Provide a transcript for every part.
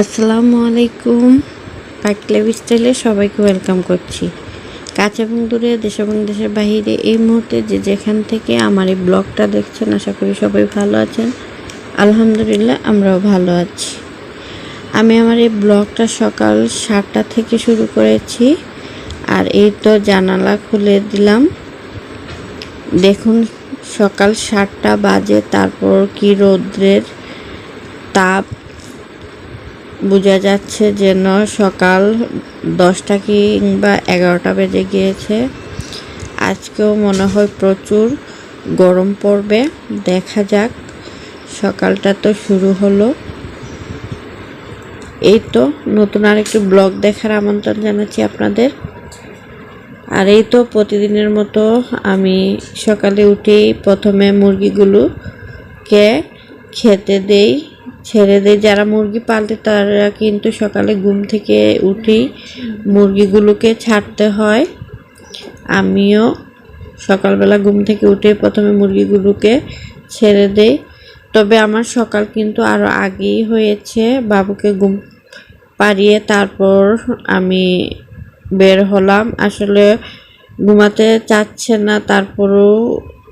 আসসালামু আলাইকুম। পাকলেভ স্টাইলে সবাইকে ওয়েলকাম করছি। কাছে এবং দূরে, দেশ এবং দেশের বাহিরে এই মুহূর্তে যে যেখান থেকে আমার এই ব্লগটা দেখছেন, আশা করি সবাই ভালো আছেন। আলহামদুলিল্লাহ, আমরাও ভালো আছি। আমি আমার এই ব্লগটা সকাল সাতটা থেকে শুরু করেছি। আর এই তো জানালা খুলে দিলাম। দেখুন, সকাল সাতটা বাজে, তারপর কি রৌদ্রের তাপ বোঝা যাচ্ছে যেন সকাল দশটা কিংবা এগারোটা বেজে গিয়েছে। আজকেও মনে হয় প্রচুর গরম পড়বে। দেখা যাক, সকালটা তো শুরু হলো। এই তো নতুন আরেকটি ব্লগ দেখার আমন্ত্রণ জানাচ্ছি আপনাদের। আর এই তো প্রতিদিনের মতো আমি সকালে উঠেই প্রথমে মুরগিগুলোকে খেতে দেই। ছেড়ে দেয় যারা মুরগি পালতে, তারা কিন্তু সকালে ঘুম থেকে উঠেই মুরগিগুলোকে ছাড়তে হয়। আমিও সকালবেলা ঘুম থেকে উঠে প্রথমে মুরগিগুলোকে ছেড়ে দেই। তবে আমার সকাল কিন্তু আরও আগেই হয়েছে, বাবুকে ঘুম পাড়িয়ে তারপর আমি বের হলাম। আসলে ঘুমাতে চাচ্ছে না, তারপরেও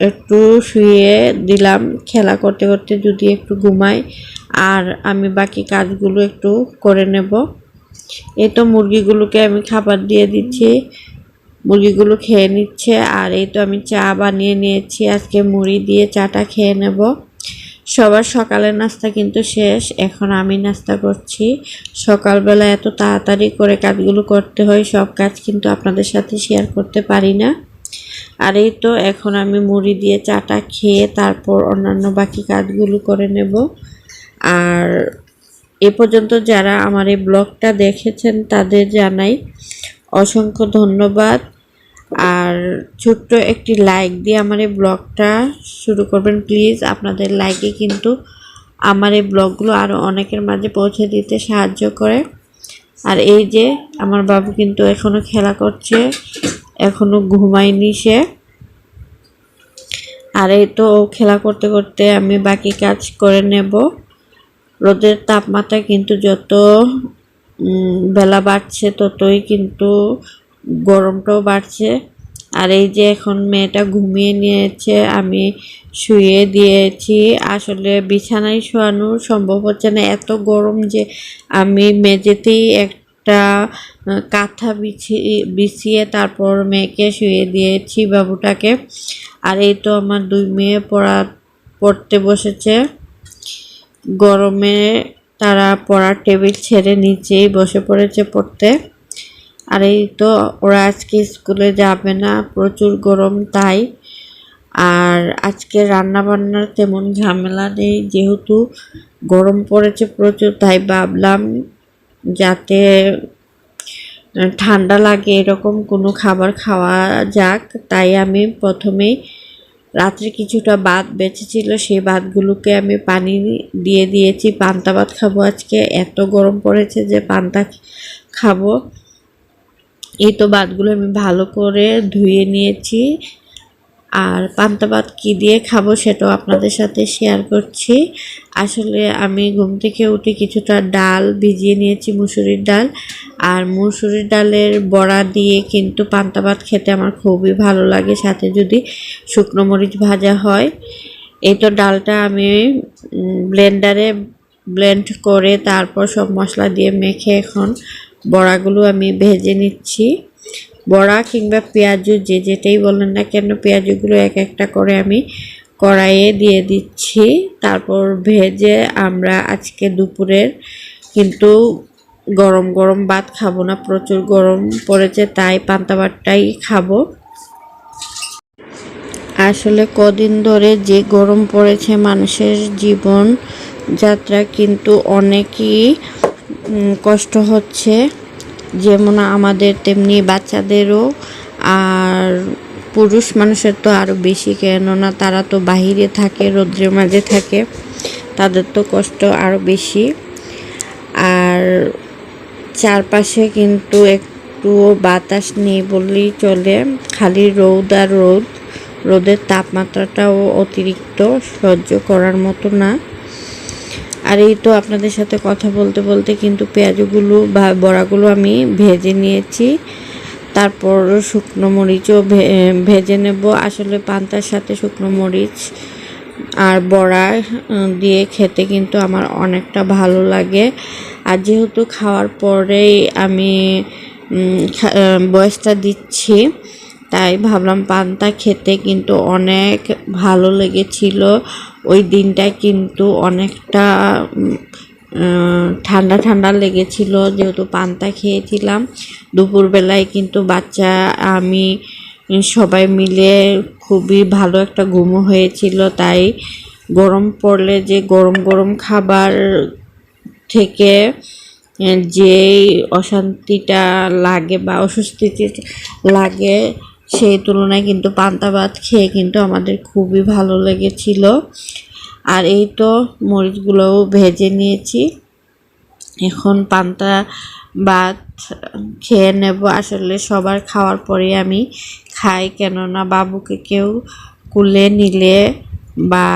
একটু শুয়ে দিলাম। খেলা করতে করতে যদি একটু ঘুমাই, আর আমি বাকি কাজগুলো একটু করে নেব। এই তো মুরগিগুলোকে আমি খাবার দিয়ে দিচ্ছি। মুরগিগুলো খেয়ে নিচ্ছে, আর এই তো আমি চা বানিয়ে নিয়েছি। আজকে মুড়ি দিয়ে চাটা খেয়ে নেব। সবার সকালের নাস্তা কিন্তু শেষ, এখন আমি নাস্তা করছি। সকালবেলা এত তাড়াতাড়ি করে কাজগুলো করতে হয়, সব কাজ কিন্তু আপনাদের সাথে শেয়ার করতে পারি না। আর এই তো এখন আমি মুড়ি দিয়ে চাটা খেয়ে তারপর অন্যান্য বাকি কাজগুলো করে নেব। আর এ পর্যন্ত যারা আমার এই ব্লগটা দেখেছেন তাদের জানাই অসংখ্য ধন্যবাদ। আর ছোট্ট একটি লাইক দিয়ে আমার এই ব্লগটা শুরু করবেন, প্লিজ। আপনাদের লাইকে কিন্তু আমার এই ব্লগগুলো আরও অনেকের মাঝে পৌঁছে দিতে সাহায্য করে। আর এই যে, আমার বাবু কিন্তু এখনও খেলা করছে। এখনও ঘুমায়নি সে। আর এই তো খেলা করতে করতে আমি বাকি কাজ করে নেব। রোদের তাপমাত্রা কিন্তু যত বেলা বাড়ছে ততই কিন্তু গরমটাও বাড়ছে। আর এই যে এখন মেয়েটা ঘুমিয়ে নিয়েছে, আমি শুয়ে দিয়েছি। আসলে বিছানায় শোয়ানো সম্ভব হচ্ছে না। এত গরম যে আমি মেঝেতেই একটা কাঁথা বিছিয়ে বিছিয়ে তারপর মেয়েকে শুয়ে দিয়েছি বাবুটাকে। আর এই তো আমার দুই মেয়ে পড়া, পড়তে বসেছে। গরমে তারা পড়ার টেবিল ছেড়ে নিচেই বসে পড়েছে পড়তে। আর এই তো ওরা আজকে স্কুলে যাবে না, প্রচুর গরম তাই। আর আজকে রান্না বান্নার তেমন ঝামেলা নেই, যেহেতু গরম পড়েছে প্রচুর, তাই ভাবলাম যাতে ঠান্ডা লাগে এরকম কোনো খাবার খাওয়া যাক। তাই আমি প্রথমেই রাত্রে কিছুটা ভাত বেঁচেছিল, সেই ভাতগুলোকে আমি পানি দিয়ে দিয়েছি। পান্তা ভাত খাব আজকে, এত গরম পড়েছে যে পান্তা খাব। এই তো ভাতগুলো আমি ভালো করে ধুয়ে নিয়েছি। আর পান্তা ভাত কী দিয়ে খাব সেটাও আপনাদের সাথে শেয়ার করছি। আসলে আমি ঘুম থেকে উঠে কিছুটা ডাল ভিজিয়ে নিয়েছি, মুসুরির ডাল। আর মুসুরির ডালের বড়া দিয়ে কিন্তু পান্তা ভাত খেতে আমার খুবই ভালো লাগে। সাথে যদি শুকনো মরিচ ভাজা হয়, এই তো ডালটা আমি ব্লেন্ডারে ব্লেন্ড করে তারপর সব মশলা দিয়ে মেখে এখন বড়াগুলো আমি ভেজে নিচ্ছি। বড়া কিংবা পেঁয়াজু যে যেটাই বলেন না কেন, পেঁয়াজুগুলো এক একটা করে আমি কড়াইয়ে দিয়ে দিচ্ছি। তারপর ভেজে আমরা আজকে দুপুরের কিন্তু গরম গরম ভাত খাব না, প্রচুর গরম পড়েছে, তাই পান্তা ভাতটাই খাব। আসলে কদিন ধরে যে গরম পড়েছে মানুষের জীবন যাত্রা কিন্তু অনেকই কষ্ট হচ্ছে। যেমন আমাদের তেমনি বাচ্চাদেরও আর পুরুষ মানুষের তো আরও বেশি, কেননা তারা তো বাহিরে থাকে, রৌদ্রের মাঝে থাকে, তাদের তো কষ্ট আরও বেশি। আর চারপাশে কিন্তু একটুও বাতাস নেই বললেই চলে, খালি রৌদ আর রোদ। রোদের তাপমাত্রাটাও অতিরিক্ত, সহ্য করার মতো না। আর এই তো আপনাদের সাথে কথা বলতে বলতে কিন্তু পেঁয়াজগুলো বা বড়াগুলো আমি ভেজে নিয়েছি। তারপর শুকনো মরিচও ভেজে নেব। আসলে পান্তার সাথে শুকনো মরিচ আর বড়া দিয়ে খেতে কিন্তু আমার অনেকটা ভালো লাগে। আর যেহেতু খাওয়ার পরেই আমি বয়সটা দিচ্ছি, তাই ভাবলাম পান্তা খেতে কিন্তু অনেক ভালো লেগেছিল। ওই দিনটা কিন্তু অনেকটা ঠান্ডা ঠান্ডা লেগেছিল। যেহেতু পান্তা খেয়েছিলাম, দুপুরবেলায় কিন্তু বাচ্চা, আমি সবাই মিলে খুবই ভালো একটা ঘুমো হয়েছিল। তাই গরম পড়লে যে গরম গরম খাবার থেকে, যেই অশান্তিটা লাগে বা অস্বস্তিটি লাগে সেই তুলনায় কিন্তু পান্তা ভাত খেয়ে কিন্তু আমাদের খুবই ভালো লেগেছিল। আর এই তো মরিচগুলোও ভেজে নিয়েছি। এখন পান্তা ভাত খেয়ে নেব। আসলে সবার খাওয়ার পরে আমি খাই, কেননা বাবুকে কেউ কুলে নিলে বা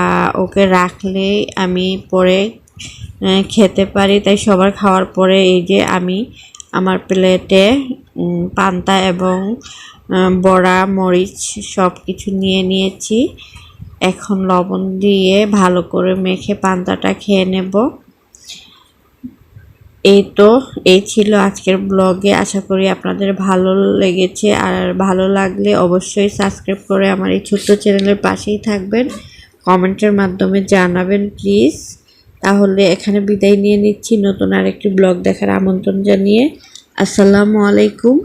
ওকে রাখলে আমি পরে খেতে পারি। তাই সবার খাওয়ার পরে এই যে আমি আমার প্লেটে পান্তা এবং বড়া, মরিচ সব কিছু নিয়ে নিয়েছি। এখন লবণ দিয়ে ভালো করে মেখে পান্তাটা খেয়ে নেব। এই তো, এই ছিল আজকের ব্লগে। আশা করি আপনাদের ভালো লেগেছে। আর ভালো লাগলে অবশ্যই সাবস্ক্রাইব করে আমার এই ছোট্ট চ্যানেলের পাশেই থাকবেন। কমেন্টের মাধ্যমে জানাবেন, প্লিজ। তাহলে এখানে বিদায় নিয়ে নিচ্ছি নতুন আরেকটি ব্লগ দেখার আমন্ত্রণ জানিয়ে। আসসালামু আলাইকুম।